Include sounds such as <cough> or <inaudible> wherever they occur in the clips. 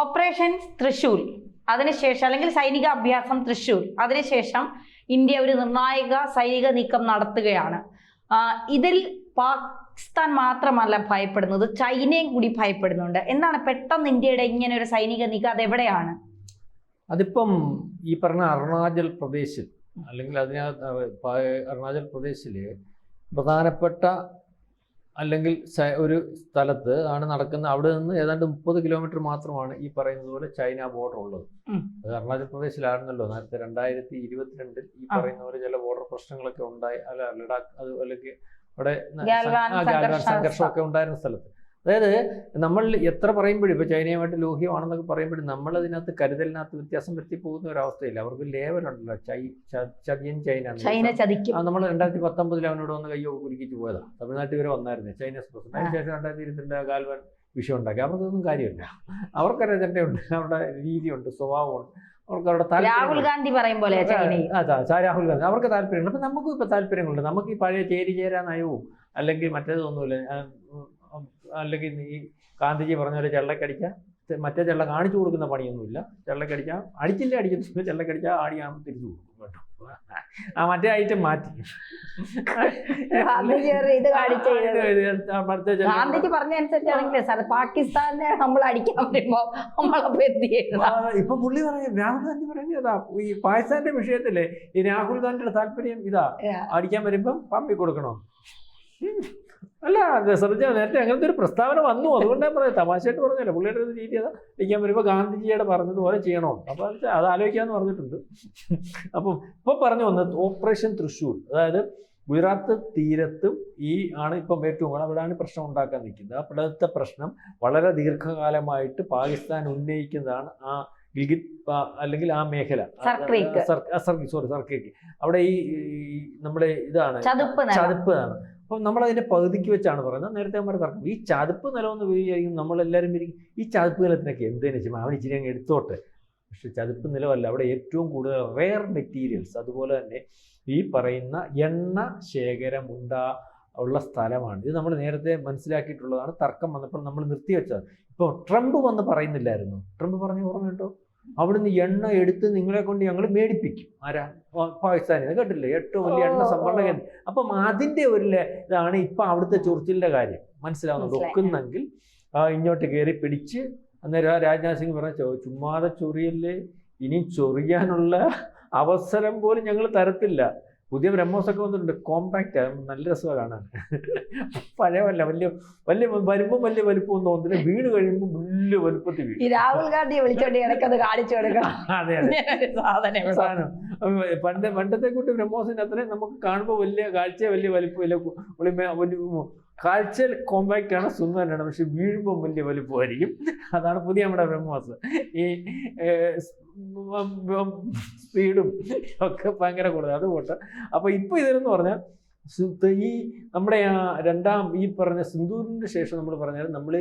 Operation Thrissur അതിനുശേഷം അല്ലെങ്കിൽ സൈനിക അഭ്യാസം തൃശൂർ അതിനുശേഷം ഇന്ത്യ ഒരു നിർണായക സൈനിക നീക്കം നടത്തുകയാണ്. ഇതിൽ പാകിസ്ഥാൻ മാത്രമല്ല ഭയപ്പെടുന്നത് ചൈനയും കൂടി ഭയപ്പെടുന്നുണ്ട്. എന്താണ് പെട്ടെന്ന് ഇന്ത്യയുടെ ഇങ്ങനെ ഒരു സൈനിക നീക്കം അതെവിടെയാണ്? അതിപ്പം ഈ പറഞ്ഞ അരുണാചൽ പ്രദേശിൽ അല്ലെങ്കിൽ അതിനകത്ത് അരുണാചൽ പ്രദേശിൽ പ്രധാനപ്പെട്ട അല്ലെങ്കിൽ ഒരു സ്ഥലത്ത് ആണ് നടക്കുന്ന അവിടെ നിന്ന് ഏതാണ്ട് മുപ്പത് കിലോമീറ്റർ മാത്രമാണ് ഈ പറയുന്നത് പോലെ ചൈന ബോർഡർ ഉള്ളത്. അത് അരുണാചൽ പ്രദേശിലായിരുന്നല്ലോ നേരത്തെ രണ്ടായിരത്തി ഇരുപത്തിരണ്ടിൽ ഈ പറയുന്ന പോലെ ചില ബോർഡർ പ്രശ്നങ്ങളൊക്കെ ഉണ്ടായി അല്ല ലഡാക്ക് അത് അല്ലെങ്കിൽ അവിടെ സംഘർഷമൊക്കെ ഉണ്ടായിരുന്ന സ്ഥലത്ത്. അതായത് നമ്മൾ എത്ര പറയുമ്പോഴും ഇപ്പോൾ ചൈനയുമായിട്ട് ലോഹ്യമാണെന്നൊക്കെ പറയുമ്പോഴും നമ്മൾ അതിനകത്ത് കരുതലിനകത്ത് വ്യത്യാസം വരുത്തി പോകുന്ന ഒരവസ്ഥയില്ല അവർക്ക് ലേവലുണ്ടല്ലോ ചൈ ചതിയൻ ചൈന ചൈന ചതിക്കും. നമ്മൾ രണ്ടായിരത്തി പത്തൊമ്പതിൽ അവനോട് വന്ന് കയ്യോ കുലുക്കിച്ച് പോയതാണ് തമിഴ്നാട്ടിൽ വരെ വന്നായിരുന്നു. Chinese president. അതിനുശേഷം രണ്ടായിരത്തി ഇരുപത്തിരണ്ട് ഗാൽവൻ വിഷയം ഉണ്ടാക്കി. അവർക്കൊന്നും കാര്യമില്ല. അവർക്കൊരു അജണ്ടയുണ്ട് അവരുടെ രീതിയുണ്ട് സ്വഭാവമുണ്ട്. അവർക്ക് അവരുടെ രാഹുൽ ഗാന്ധി പറയും പോലെ അതാ. രാഹുൽ ഗാന്ധി. അവർക്ക് താല്പര്യമുണ്ട്. അപ്പം നമുക്കും ഇപ്പൊ താല്പര്യങ്ങളുണ്ട്. നമുക്ക് ഈ പഴയ ചേരി ചേരാ നയവും അല്ലെങ്കിൽ മറ്റേതൊന്നുമില്ല. അല്ലെങ്കിൽ ഈ ഗാന്ധിജി പറഞ്ഞ പോലെ ചെള്ളക്കടിച്ച മറ്റേ ചെള്ള കാണിച്ചു കൊടുക്കുന്ന പണിയൊന്നുമില്ല. ചെള്ളക്കടിച്ചാൽ അടിച്ചില്ല അടിക്കുന്നു ചെള്ളക്കടിച്ചാൽ ആടിയാകുമ്പോൾ തിരിച്ചു കൊടുക്കും കേട്ടോ. ആ മറ്റേ ഐറ്റം മാറ്റി. ഗാന്ധിജി പാകിസ്ഥാനെ നമ്മൾ അടിക്കാൻ വരുമ്പോ നമ്മളപ്പോ എന്ത് ചെയ്യുക ആ, ഇപ്പൊ പുള്ളി പറഞ്ഞു രാഹുൽ ഗാന്ധി പറയുന്നത് ഇതാ ഈ പാകിസ്ഥാന്റെ വിഷയത്തിൽ ഈ രാഹുൽ ഗാന്ധിയുടെ താല്പര്യം ഇതാ. അടിക്കാൻ വരുമ്പം പമ്പി കൊടുക്കണോ. അല്ല ശ്രദ്ധിച്ചാൽ നേരത്തെ അങ്ങനത്തെ ഒരു പ്രസ്താവന വന്നു. അതുകൊണ്ടാണ് പറയാം തമാശയായിട്ട് പറഞ്ഞല്ലോ പുള്ളിയുടെ ഒരു രീതി അതാ. ഇരിക്കാൻ വരുമ്പോൾ ഗാന്ധിജിയുടെ പറഞ്ഞതുപോലെ ചെയ്യണോ അപ്പോൾ അത് അത് ആലോചിക്കാന്ന് പറഞ്ഞിട്ടുണ്ട്. അപ്പം ഇപ്പൊ പറഞ്ഞു വന്നത് ഓപ്പറേഷൻ തൃശ്ശൂർ. അതായത് ഗുജറാത്ത് തീരത്തും ഈ ആണ് ഇപ്പം ഏറ്റവും കൂടുതൽ അവിടെയാണ് പ്രശ്നം ഉണ്ടാക്കാൻ നിൽക്കുന്നത്. അവിടുത്തെ പ്രശ്നം വളരെ ദീർഘകാലമായിട്ട് പാകിസ്ഥാൻ ഉന്നയിക്കുന്നതാണ് ആ ഗിൽഗിത് അല്ലെങ്കിൽ ആ മേഖല. സോറി സർക്കേക്ക് അവിടെ ഈ നമ്മുടെ ഇതാണ്. ചതുപ്പ് ആണ് അപ്പം നമ്മൾ അതിന്റെ പകുതിക്ക് വെച്ചാണ് പറയുന്നത്. നേരത്തെ നമ്മൾ തർക്കം. ഈ ചതുപ്പ് നിലമെന്ന് വിചാരിക്കും നമ്മളെല്ലാവരും വിചാരിക്കും ഈ ചതുപ്പ് നിലത്തിനൊക്കെ എന്തെന്ന് ചെയ്യും അവൻ ഇച്ചിരി അങ്ങ് എടുത്തോട്ടെ. പക്ഷെ ചതുപ്പ് നിലമല്ല. അവിടെ ഏറ്റവും കൂടുതൽ റെയർ മെറ്റീരിയൽസ് അതുപോലെ തന്നെ ഈ പറയുന്ന എണ്ണ ശേഖരം ഉണ്ടാ ഉള്ള സ്ഥലമാണ്. ഇത് നമ്മൾ നേരത്തെ മനസ്സിലാക്കിയിട്ടുള്ളതാണ്. തർക്കം വന്നപ്പോൾ നമ്മൾ നിർത്തി നിർത്തിവെച്ചത് ഇപ്പോൾ ട്രംപ് വന്ന് പറയുന്നില്ലായിരുന്നു. ട്രംപ് പറഞ്ഞ ഓർമ്മ കേട്ടോ അവിടുന്ന് എണ്ണ എടുത്ത് നിങ്ങളെ കൊണ്ട് ഞങ്ങൾ മേടിപ്പിക്കും. ആരാ? പാകിസ്ഥാനിൽ കേട്ടില്ലേ ഏറ്റവും വലിയ എണ്ണ സംഭരണ കേന്ദ്രം. അപ്പം അതിന്റെ ഒരു ഇതാണ് ഇപ്പം അവിടുത്തെ ചൊറിച്ചിലിന്റെ കാര്യം. മനസ്സിലാവുന്നുണ്ട്? മനസ്സിലായി. ഒക്കുന്നെങ്കിൽ ഇങ്ങോട്ട് കയറി പിടിച്ച് അന്നേരം ആ രാജ്നാഥ് സിംഗ് പറഞ്ഞ ചുമ്മാതെ ചൊറിയല്ലേ? ഇനി ചൊറിയാനുള്ള അവസരം പോലും ഞങ്ങൾ തരത്തില്ല. പുതിയ ബ്രഹ്മോസ് ഒക്കെ വന്നിട്ടുണ്ട് കോമ്പാക്റ്റ് നല്ല രസമാണ് കാണാൻ. പഴയമല്ല വലിയ വലിയ വരുമ്പോൾ വലിയ വലുപ്പം തോന്നുന്നില്ല വീട് കഴിയുമ്പോൾ വലിയ വലുപ്പത്തിൽ വീട് രാഹുൽ ഗാന്ധിയെ വിളിച്ചോണ്ട് ഇടയ്ക്കത് കാണിച്ചു കൊടുക്കണം. <laughs> അതെ അതെ. സാധനം പണ്ട് പണ്ടത്തെ കൂട്ടി ബ്രഹ്മോസിന്റെ അത്രയും നമുക്ക് കാണുമ്പോൾ വലിയ കാഴ്ച വലിയ വലിപ്പം വലിയ കാഴ്ച കോമ്പാക്റ്റ് ആണ് സുന്ദരനാണ് പക്ഷെ വീഴുമ്പോൾ വലിയ വലുപ്പമായിരിക്കും. അതാണ് പുതിയ നമ്മുടെ ബ്രഹ്മോസ്. ഈ സ്പീഡും ഒക്കെ ഭയങ്കര കൂടുതൽ. അത് പോട്ടെ. അപ്പൊ ഇപ്പൊ ഇതെന്ന് പറഞ്ഞാൽ ഈ നമ്മുടെ ആ രണ്ടാം ഈ പറഞ്ഞ സിന്ധൂരിന് ശേഷം നമ്മൾ പറഞ്ഞാൽ നമ്മൾ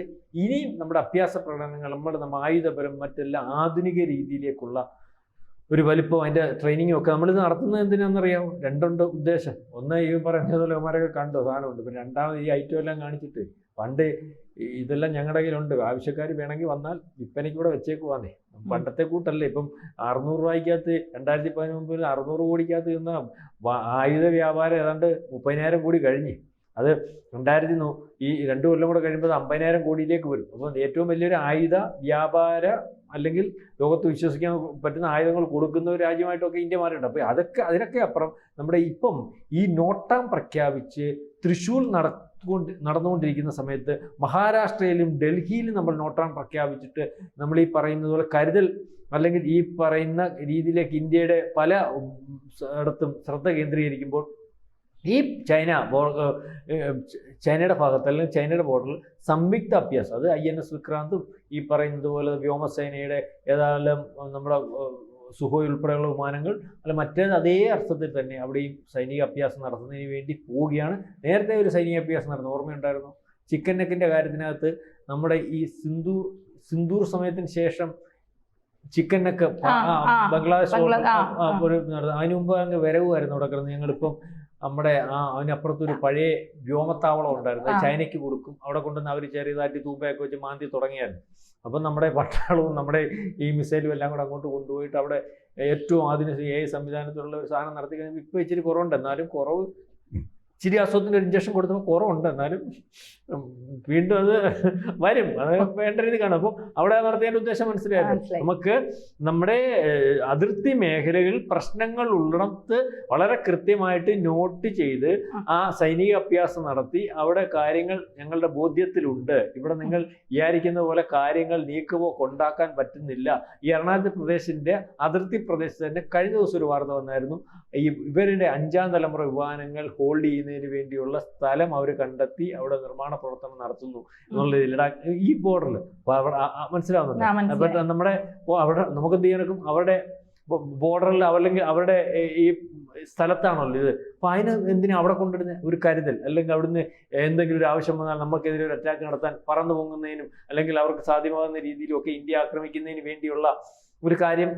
ഇനിയും നമ്മുടെ അഭ്യാസ പ്രകടനങ്ങൾ നമ്മുടെ നമ്മുടെ ആയുധപരം മറ്റെല്ലാം ആധുനിക രീതിയിലേക്കുള്ള ഒരു വലിപ്പം അതിന്റെ ട്രെയിനിങ്ങും ഒക്കെ നമ്മളിത് നടത്തുന്നത് എന്തിനാണെന്നറിയാമോ രണ്ടുണ്ട് ഉദ്ദേശം. ഒന്ന് ഈ പറഞ്ഞതുപോലെ അവന്മാരൊക്കെ കണ്ടു? സാധനമുണ്ട്. പിന്നെ രണ്ടാമത് ഈ ഐറ്റം എല്ലാം കാണിച്ചിട്ട്. പണ്ട് ഇതെല്ലാം ഞങ്ങളുടെ കയ്യിലുണ്ട്. ആവശ്യക്കാർ വേണമെങ്കിൽ വന്നാൽ വിൽപ്പനയ്ക്ക് ഇവിടെ വെച്ചേക്കുവാന്നേ. പണ്ടത്തെ കൂട്ടല്ലേ. ഇപ്പം അറുന്നൂറ് രൂപയ്ക്കകത്ത് രണ്ടായിരത്തി പതിനൊമ്പതിൽ അറുന്നൂറ് കോടിക്കകത്ത് നിന്ന ആയുധ വ്യാപാരം ഏതാണ്ട് മുപ്പതിനായിരം കോടി കഴിഞ്ഞ്. അത് രണ്ടായിരത്തി ഈ രണ്ട് കൊല്ലം കൂടെ കഴിയുമ്പോൾ അത് അമ്പതിനായിരം കോടിയിലേക്ക് വരും. അപ്പോൾ ഏറ്റവും വലിയൊരു ആയുധ വ്യാപാര അല്ലെങ്കിൽ ലോകത്ത് വിശ്വസിക്കാൻ പറ്റുന്ന ആയുധങ്ങൾ കൊടുക്കുന്ന ഒരു രാജ്യമായിട്ടൊക്കെ ഇന്ത്യ മാറിയിട്ടുണ്ട്. അപ്പോൾ അതൊക്കെ അതിനൊക്കെ അപ്പുറം നമ്മുടെ ഇപ്പം ഈ നോട്ടാം പ്രഖ്യാപിച്ച് തൃശ്ശൂർ നടത്തുകൊണ്ട് നടന്നുകൊണ്ടിരിക്കുന്ന സമയത്ത് മഹാരാഷ്ട്രയിലും ഡൽഹിയിലും നമ്മൾ നോട്ടാം പ്രഖ്യാപിച്ചിട്ട് നമ്മൾ ഈ പറയുന്നത് പോലെ കരുതൽ അല്ലെങ്കിൽ ഈ പറയുന്ന രീതിയിലേക്ക് ഇന്ത്യയുടെ പല ഇടത്തും ശ്രദ്ധ കേന്ദ്രീകരിക്കുമ്പോൾ ഈ ചൈന ചൈനയുടെ ഭാഗത്ത് അല്ലെങ്കിൽ ചൈനയുടെ ബോർഡറിൽ സംയുക്ത അഭ്യാസം അത് ഐ എൻ എസ് വിക്രാന്തും ഈ പറയുന്നത് പോലെ വ്യോമസേനയുടെ ഏതായാലും നമ്മുടെ സുഹോയ് ഉൾപ്പെടെയുള്ള വിമാനങ്ങൾ അല്ല മറ്റേത് അതേ അർത്ഥത്തിൽ തന്നെ അവിടെയും സൈനിക അഭ്യാസം നടത്തുന്നതിന് വേണ്ടി പോവുകയാണ് നേരത്തെ ഒരു സൈനിക അഭ്യാസം നടന്നു ഓർമ്മയുണ്ടായിരുന്നു ചിക്കൻ നെക്കിന്റെ കാര്യത്തിനകത്ത് നമ്മുടെ ഈ സിന്ദൂർ സിന്ദൂർ സമയത്തിന് ശേഷം ചിക്കൻ നെക്ക് ബംഗ്ലാദേശ് ഒരു. അതിനു മുമ്പ് അങ്ങ് വരവുമായിരുന്നു അവിടെ കിടന്ന് ഞങ്ങളിപ്പം നമ്മുടെ ആ അതിനപ്പുറത്ത് ഒരു പഴയ വ്യോമത്താവളം ഉണ്ടായിരുന്നു. ചൈനയ്ക്ക് കൊടുക്കും. അവിടെ കൊണ്ടുവന്ന് അവർ ചെറിയതായിട്ട് തൂമ്പയൊക്കെ വെച്ച് മാന്തി തുടങ്ങിയായിരുന്നു. അപ്പം നമ്മുടെ പട്ടാളവും നമ്മുടെ ഈ മിസൈലും എല്ലാം കൂടെ അങ്ങോട്ട് കൊണ്ടുപോയിട്ട് അവിടെ ഏറ്റവും ആധുനിക എ സംവിധാനത്തിലുള്ള ഒരു സാധനം നടത്തി കഴിഞ്ഞാൽ ഇപ്പോൾ ഇച്ചിരി കുറവുണ്ട്. എന്നാലും കുറവ് ഇച്ചിരി അസുഖത്തിന് ഒരു ഇഞ്ചക്ഷൻ കൊടുത്തപ്പോൾ കുറവുണ്ട്. എന്നാലും വീണ്ടും അത് വരും. അത് വേണ്ട രീതി കാണും. അപ്പോൾ അവിടെ നടത്തിയതിന്റെ ഉദ്ദേശം മനസ്സിലായല്ലോ. നമുക്ക് നമ്മുടെ അതിർത്തി മേഖലകളിൽ പ്രശ്നങ്ങൾ ഉള്ളിടത്ത് വളരെ കൃത്യമായിട്ട് നോട്ട് ചെയ്ത് ആ. സൈനിക അഭ്യാസം നടത്തി. അവിടെ കാര്യങ്ങൾ ഞങ്ങളുടെ ബോധ്യത്തിലുണ്ട്. ഇവിടെ നിങ്ങൾ വിചാരിക്കുന്ന പോലെ കാര്യങ്ങൾ നീക്കുമോ കൊണ്ടാക്കാൻ പറ്റുന്നില്ല. ഈ അരുണാചൽ പ്രദേശിന്റെ അതിർത്തി പ്രദേശത്ത് തന്നെ കഴിഞ്ഞ ദിവസം ഒരു വാർത്ത വന്നായിരുന്നു. ഈ ഇവരുടെ അഞ്ചാം തലമുറ വിമാനങ്ങൾ ഹോൾഡ് ചെയ്യുന്നതിന് വേണ്ടിയുള്ള സ്ഥലം അവർ കണ്ടെത്തി അവിടെ നിർമ്മാണ പ്രവർത്തനം നടത്തുന്നു എന്നുള്ള ലഡാക്ക് ഈ ബോർഡറിൽ മനസ്സിലാവുന്നുണ്ട്? നമ്മുടെ അവിടെ നമുക്ക് എന്ത് ചെയ്യാനൊക്കും? അവരുടെ ബോർഡറിൽ അല്ലെങ്കിൽ അവരുടെ ഈ- ഈ സ്ഥലത്താണല്ലോ ഇത്. അപ്പൊ അതിന് എന്തിനാ അവിടെ കൊണ്ടിടുന്ന ഒരു കരുതൽ. അല്ലെങ്കിൽ അവിടുന്ന് എന്തെങ്കിലും ഒരു ആവശ്യം വന്നാൽ നമുക്കെതിരെ ഒരു അറ്റാക്ക് നടത്താൻ പറന്നു പൊങ്ങുന്നതിനും അല്ലെങ്കിൽ അവർക്ക് സാധ്യമാകുന്ന രീതിയിലും ഒക്കെ ഇന്ത്യ ആക്രമിക്കുന്നതിന് വേണ്ടിയുള്ള ഒരു കാര്യം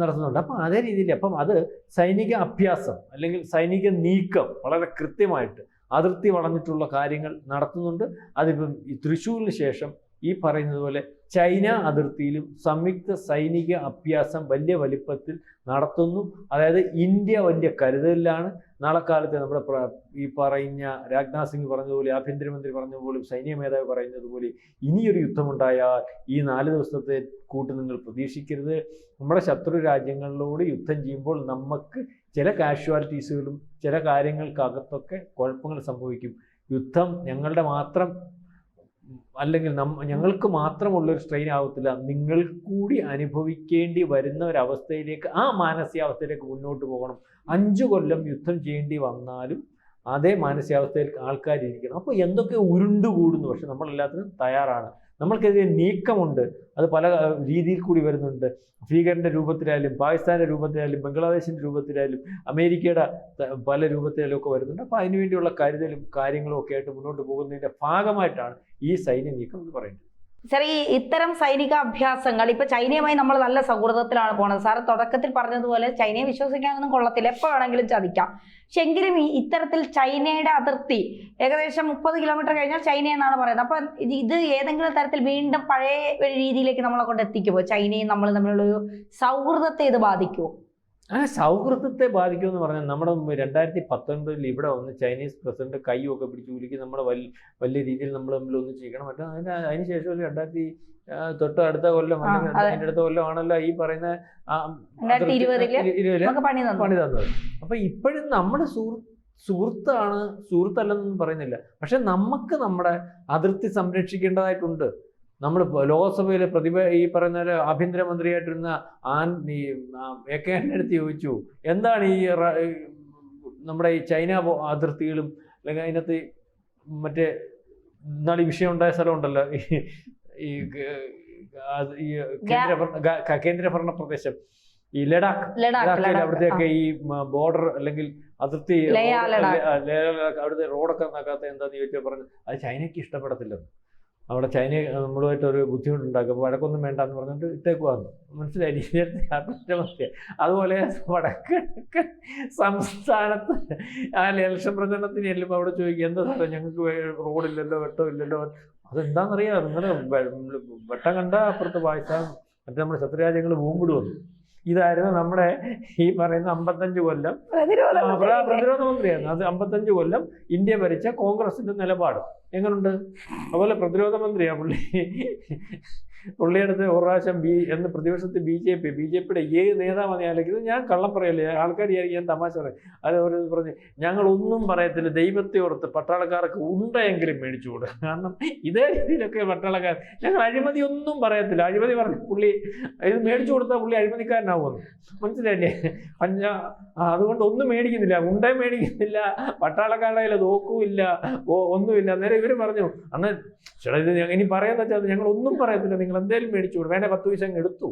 നടത്തുന്നുണ്ട്. അപ്പം അതേ രീതിയിൽ അപ്പം അത് സൈനിക അഭ്യാസം അല്ലെങ്കിൽ സൈനിക നീക്കം വളരെ കൃത്യമായിട്ട് അതിർത്തി വളഞ്ഞിട്ടുള്ള കാര്യങ്ങൾ നടത്തുന്നുണ്ട്. അതിപ്പം ഈ തൃശ്ശൂരിന് ശേഷം ഈ പറയുന്നത് പോലെ ചൈന അതിർത്തിയിലും സംയുക്ത സൈനിക അഭ്യാസം വലിയ വലിപ്പത്തിൽ നടത്തുന്നു. അതായത് ഇന്ത്യ വലിയ കരുതലിലാണ്. നാളെ കാലത്ത് നമ്മുടെ ഈ പറഞ്ഞ രാജ്നാഥ് സിംഗ് പറഞ്ഞതുപോലെ ആഭ്യന്തരമന്ത്രി പറഞ്ഞതുപോലെ സൈനിക മേധാവി പറയുന്നതുപോലെ ഇനിയൊരു യുദ്ധമുണ്ടായാൽ ഈ നാല് ദിവസത്തെ കൂട്ട് നിങ്ങൾ പ്രതീക്ഷിക്കരുത്. നമ്മുടെ ശത്രു രാജ്യങ്ങളിലോട് യുദ്ധം ചെയ്യുമ്പോൾ നമുക്ക് ചില കാഷ്വാലിറ്റീസുകളും ചില കാര്യങ്ങൾക്കകത്തൊക്കെ കുഴപ്പങ്ങൾ സംഭവിക്കും. യുദ്ധം ഞങ്ങളുടെ മാത്രം അല്ലെങ്കിൽ നം ഞങ്ങൾക്ക് മാത്രമുള്ളൊരു സ്ട്രെയിൻ ആവത്തില്ല. നിങ്ങൾ കൂടി അനുഭവിക്കേണ്ടി വരുന്ന ഒരു അവസ്ഥയിലേക്ക് ആ മാനസികാവസ്ഥയിലേക്ക് മുന്നോട്ട് പോകണം. അഞ്ചു കൊല്ലം യുദ്ധം ചെയ്യേണ്ടി വന്നാലും അതേ മാനസികാവസ്ഥയിൽ ആൾക്കാരിരിക്കണം. അപ്പോൾ എന്തൊക്കെ ഉരുണ്ടുകൂടുന്നു പക്ഷെ നമ്മളെല്ലാത്തിനും തയ്യാറാണ്. നമ്മൾക്കെതിരെ നീക്കമുണ്ട്. അത് പല രീതിയിൽ കൂടി വരുന്നുണ്ട്. ഭീകരന്റെ രൂപത്തിലായാലും പാകിസ്ഥാന്റെ രൂപത്തിലായാലും ബംഗ്ലാദേശിന്റെ രൂപത്തിലായാലും അമേരിക്കയുടെ പല രൂപത്തിലായാലും ഒക്കെ വരുന്നുണ്ട്. അപ്പോൾ അതിനുവേണ്ടിയുള്ള കരുതലും കാര്യങ്ങളും ഒക്കെ ആയിട്ട് മുന്നോട്ട് പോകുന്നതിന്റെ ഭാഗമായിട്ടാണ് ഈ സൈന്യ നീക്കം എന്ന് പറയുന്നത്. സാർ ഈ ഇത്തരം സൈനിക അഭ്യാസങ്ങൾ ഇപ്പൊ ചൈനയുമായി നമ്മൾ നല്ല സൗഹൃദത്തിലാണ് പോണത്. സാർ തുടക്കത്തിൽ പറഞ്ഞതുപോലെ ചൈനയെ വിശ്വസിക്കാനൊന്നും കൊള്ളത്തില്ല. എപ്പോ വേണമെങ്കിലും ചതിക്കാം. പക്ഷെ എങ്കിലും ഈ ഇത്തരത്തിൽ ചൈനയുടെ അതിർത്തി ഏകദേശം മുപ്പത് കിലോമീറ്റർ കഴിഞ്ഞാൽ ചൈന എന്നാണ് പറയുന്നത്. അപ്പൊ ഇത് ഏതെങ്കിലും തരത്തിൽ വീണ്ടും പഴയ രീതിയിലേക്ക് നമ്മളെ കൊണ്ട് എത്തിക്കുമോ ചൈനയും നമ്മൾ തമ്മിലുള്ള ഒരു സൗഹൃദത്തെ ഇത് ബാധിക്കുമോ ആ സൗഹൃദത്തെ ബാധിക്കുമെന്ന് പറഞ്ഞാൽ നമ്മുടെ രണ്ടായിരത്തി പത്തൊൻപതിൽ ഇവിടെ വന്ന് ചൈനീസ് പ്രസിഡന്റ് കൈയൊക്കെ പിടിച്ച് കുലുക്കി നമ്മൾ വലിയ വലിയ രീതിയിൽ നമ്മൾ തമ്മിൽ ഒന്ന് ചെയ്യണം മറ്റേ അതിന് അതിന് ശേഷം രണ്ടായിരത്തി തൊട്ട് അടുത്ത കൊല്ലം അല്ലെങ്കിൽ അതിന്റെ അടുത്ത കൊല്ലമാണല്ലോ ഈ പറയുന്ന പണി തന്നത്. അപ്പൊ ഇപ്പോഴും നമ്മുടെ സുഹൃത്ത് സുഹൃത്താണ് സുഹൃത്തല്ലെന്നൊന്നും പറയുന്നില്ല. പക്ഷെ നമുക്ക് നമ്മുടെ അതിർത്തി സംരക്ഷിക്കേണ്ടതായിട്ടുണ്ട്. നമ്മൾ ലോകസഭയിൽ പ്രതിഭ ഈ പറയുന്ന ആഭ്യന്തരമന്ത്രിയായിട്ടിരുന്ന ആൻ ഈ എ കെ ആന്റെ അടുത്ത് ചോദിച്ചു എന്താണ് ഈ നമ്മുടെ ഈ ചൈന അതിർത്തികളും അല്ലെങ്കിൽ അതിനകത്ത് മറ്റേ ഇന്നാൾ ഈ വിഷയം ഉണ്ടായ സ്ഥലമുണ്ടല്ലോ ഈ- കേന്ദ്ര ഭരണ- കേന്ദ്ര ഭരണ പ്രദേശം ഈ ലഡാക്ക് ലഡാക്ക് ലഡാക്കിൽ ലഡാക്ക് അവിടത്തെയൊക്കെ ഈ ബോർഡർ അല്ലെങ്കിൽ അതിർത്തി അവിടുത്തെ റോഡൊക്കെ നോക്കാത്ത എന്താന്ന് ചോദിച്ചാൽ പറഞ്ഞു അത് ചൈനയ്ക്ക് ഇഷ്ടപ്പെടത്തില്ലെന്ന്. അവിടെ ചൈന നമ്മളുമായിട്ട് ഒരു ബുദ്ധിമുട്ടുണ്ടാക്കും. വടക്കൊന്നും വേണ്ട എന്ന് പറഞ്ഞിട്ട് ഇട്ടേക്കുവാന്ന് മനസ്സിലായി? ആഘോഷമൊക്കെ അതുപോലെ വടക്ക് സംസ്ഥാനത്ത് ആ ഇലക്ഷൻ പ്രചരണത്തിന് ചെല്ലുമ്പോൾ അവിടെ ചോദിക്കും എന്താ സാറേ ഞങ്ങൾക്ക് റോഡില്ലല്ലോ വെട്ടമില്ലല്ലോ? അതെന്താണെന്നറിയാം നിങ്ങൾ വെട്ടം കണ്ട അപ്പുറത്ത് വായിച്ചാൽ മറ്റേ നമ്മുടെ ശത്രുരാജ്യങ്ങൾ ബോംബിടുവന്നു ഇതായിരുന്നു നമ്മുടെ ഈ പറയുന്ന അമ്പത്തഞ്ച് കൊല്ലം. പ്രതിരോധ മന്ത്രിയായിരുന്നു. അത് അമ്പത്തഞ്ച് കൊല്ലം ഇന്ത്യ ഭരിച്ച കോൺഗ്രസിന്റെ നിലപാട്. എങ്ങനുണ്ട്? അതുപോലെ പ്രതിരോധ മന്ത്രിയാ പുള്ളി. പുള്ളിയെടുത്ത് ഒരു പ്രാവശ്യം ബി എന്ന് പ്രതിപക്ഷത്ത് B J P B J പിയുടെ ഏത് നേതാവാണ് ആലോചിക്കുന്നത് ഞാൻ കള്ളം പറയല്ലേ ആൾക്കാർ വിചാരിക്കും ഞാൻ തമാശ പറയും. അത് ഒരു പറഞ്ഞ് ഞങ്ങളൊന്നും പറയത്തില്ല ദൈവത്തെ ഓർത്ത് പട്ടാളക്കാർക്ക് ഉണ്ടെങ്കിലും മേടിച്ചു കൊടുക്കും കാരണം ഇതേ രീതിയിലൊക്കെ പട്ടാളക്കാർ ഞങ്ങൾ അഴിമതി ഒന്നും പറയത്തില്ല. അഴിമതി പറഞ്ഞ പുള്ളി ഇത് മേടിച്ചു കൊടുത്താൽ പുള്ളി അഴിമതിക്കാരനാവുമെന്ന് മനസ്സിലായില്ലേ? പഞ്ചാ ആ, അതുകൊണ്ട് ഒന്നും മേടിക്കുന്നില്ല. ഉണ്ടേ മേടിക്കുന്നില്ല. പട്ടാളക്കാരുടെ കയ്യിൽ നോക്കുമില്ല ഒന്നുമില്ല. അന്നേരം ഇവർ പറഞ്ഞു അന്ന് ചേട്ടാ ഇത് ഇനി പറയാന്ന് വെച്ചാൽ ഞങ്ങൾ ഒന്നും പറയത്തില്ല. നിങ്ങൾ എന്തേലും മേടിച്ചു കൊടുക്കും വേണേ പത്ത് പൈസ അങ്ങ് എടുത്തു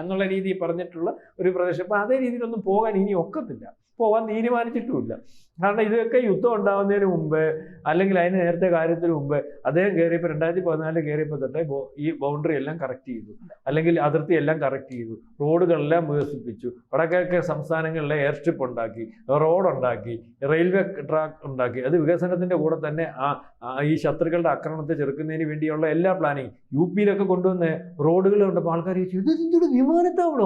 എന്നുള്ള രീതിയിൽ പറഞ്ഞിട്ടുള്ള ഒരു പ്രദേശം. അപ്പൊ അതേ രീതിയിലൊന്നും പോകാൻ ഇനി ഒക്കത്തില്ല. പോകാൻ തീരുമാനിച്ചിട്ടുമില്ല. കാരണം ഇതൊക്കെ യുദ്ധം ഉണ്ടാവുന്നതിന് മുമ്പ് അല്ലെങ്കിൽ അതിന് നേരത്തെ കാര്യത്തിന് മുമ്പ് അദ്ദേഹം കയറിയപ്പോൾ രണ്ടായിരത്തി പതിനാലിൽ കയറിയപ്പോൾ തൊട്ട് ഈ ബൗണ്ടറി എല്ലാം കറക്റ്റ് ചെയ്തു. അല്ലെങ്കിൽ അതിർത്തി എല്ലാം കറക്റ്റ് ചെയ്തു. റോഡുകളെല്ലാം വികസിപ്പിച്ചു. വടക്കിഴക്ക് സംസ്ഥാനങ്ങളിലെ എയർ സ്ട്രിപ്പ് ഉണ്ടാക്കി റോഡ് ഉണ്ടാക്കി റെയിൽവേ ട്രാക്ക് ഉണ്ടാക്കി. അത് വികസനത്തിന്റെ കൂടെ തന്നെ ആ ഈ ശത്രുക്കളുടെ ആക്രമണത്തെ ചെറുക്കുന്നതിന് വേണ്ടിയുള്ള എല്ലാ പ്ലാനിങ് യു പിയിലൊക്കെ കൊണ്ടുവന്ന് റോഡുകൾ കണ്ടപ്പോൾ ആൾക്കാർ ചോദിച്ചു ഇത് എന്തൊരു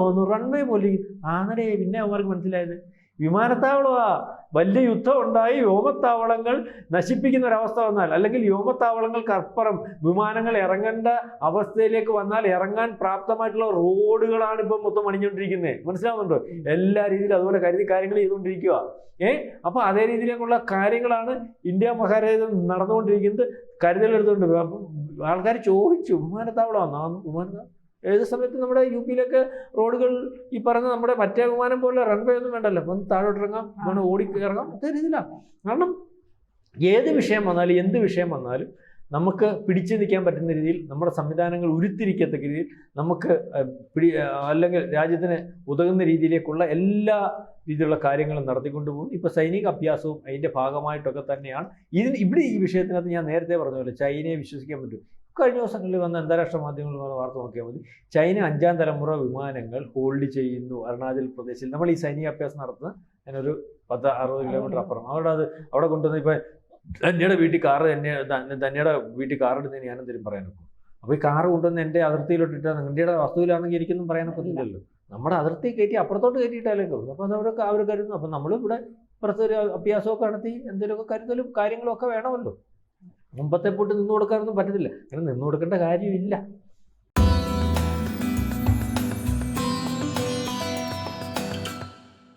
ഒന്ന് റൺവേ പോലെ. ആണടേ പിന്നെ അവർക്ക് മനസ്സിലായത് വിമാനത്താവളമാ. വലിയ യുദ്ധം ഉണ്ടായി വ്യോമത്താവളങ്ങൾ നശിപ്പിക്കുന്ന ഒരവസ്ഥ വന്നാൽ അല്ലെങ്കിൽ വ്യോമത്താവളങ്ങൾക്ക് അപ്പുറം വിമാനങ്ങൾ ഇറങ്ങേണ്ട അവസ്ഥയിലേക്ക് വന്നാൽ ഇറങ്ങാൻ പ്രാപ്തമായിട്ടുള്ള റോഡുകളാണ് ഇപ്പം മൊത്തം അണിഞ്ഞുകൊണ്ടിരിക്കുന്നത് മനസ്സിലാവുന്നുണ്ടോ? എല്ലാ രീതിയിലും അതുപോലെ കരുതി കാര്യങ്ങൾ ചെയ്തുകൊണ്ടിരിക്കുക ഏ? അപ്പോൾ അതേ രീതിയിലേക്കുള്ള കാര്യങ്ങളാണ് ഇന്ത്യ മഹാരാജ്യം നടന്നുകൊണ്ടിരിക്കുന്നത്. കരുതലെടുത്തുകൊണ്ട് അപ്പം ആൾക്കാർ ചോദിച്ചു വിമാനത്താവളമാണ് വിമാനത്താവളം ഏത് സമയത്ത് നമ്മുടെ യു പിയിലൊക്കെ റോഡുകൾ ഈ പറഞ്ഞ നമ്മുടെ മറ്റേ വിമാനം പോലെ റൺവേ ഒന്നും വേണ്ടല്ലോ. അപ്പം താഴോട്ട് ഇറങ്ങാം വേണം ഓടി ഇറങ്ങാം അതേ രീതിയിലാണ്. കാരണം ഏത് വിഷയം വന്നാലും എന്ത് വിഷയം വന്നാലും നമുക്ക് പിടിച്ചു നിൽക്കാൻ പറ്റുന്ന രീതിയിൽ നമ്മുടെ സംവിധാനങ്ങൾ ഉരുത്തിരിക്കത്തക്ക രീതിയിൽ നമുക്ക് പിടി അല്ലെങ്കിൽ രാജ്യത്തിന് ഉതകുന്ന രീതിയിലേക്കുള്ള എല്ലാ രീതിയിലുള്ള കാര്യങ്ങളും നടത്തിക്കൊണ്ടു പോകും. ഇപ്പോൾ സൈനിക അഭ്യാസവും അതിന്റെ ഭാഗമായിട്ടൊക്കെ തന്നെയാണ്. ഇതിന് ഇവിടെ ഈ വിഷയത്തിനകത്ത് ഞാൻ നേരത്തെ പറഞ്ഞ പോലെ ചൈനയെ വിശ്വസിക്കാൻ പറ്റും. കഴിഞ്ഞ ദിവസങ്ങളിൽ വന്ന അന്താരാഷ്ട്ര മാധ്യമങ്ങളിൽ വന്ന വാർത്ത നോക്കിയാൽ മതി. ചൈന അഞ്ചാം തലമുറ വിമാനങ്ങൾ ഹോൾഡ് ചെയ്യുന്നു അരുണാചൽ പ്രദേശിൽ. നമ്മൾ ഈ സൈനിക അഭ്യാസം നടത്തുന്ന അതിനൊരു പത്ത് അറുപത് കിലോമീറ്റർ അപ്പുറം. അവിടെ അത് അവിടെ കൊണ്ടുവന്ന് ഇപ്പം ധന്യയുടെ വീട്ടിൽ കാറ് തന്നെ ധന്യയുടെ വീട്ടിൽ കാർ ഇടുന്നതിന് ഞാൻ എന്തെങ്കിലും പറയാൻ നോക്കും അപ്പോൾ ഈ കാറ് കൊണ്ടുവന്ന് എന്റെ അതിർത്തിയിലോട്ടിട്ട് നിങ്ങളുടെ വസ്തുവിലാണെങ്കിൽ എനിക്കൊന്നും പറയാൻ പറ്റില്ലല്ലോ നമ്മുടെ അതിർത്തി കയറ്റി അപ്പുറത്തോട്ട് കയറ്റിയിട്ടാലേ കയറും അപ്പോൾ അതവിടെ അവർ കരുതുന്നു. അപ്പോൾ നമ്മളിവിടെ പുറത്തൊരു അഭ്യാസമൊക്കെ നടത്തി എന്തെങ്കിലുമൊക്കെ കരുതലും കാര്യങ്ങളൊക്കെ വേണമല്ലോ. മുമ്പത്തെ പൂട്ട് നിന്ന് കൊടുക്കാനൊന്നും പറ്റത്തില്ല. അങ്ങനെ നിന്ന് കൊടുക്കേണ്ട കാര്യമില്ല.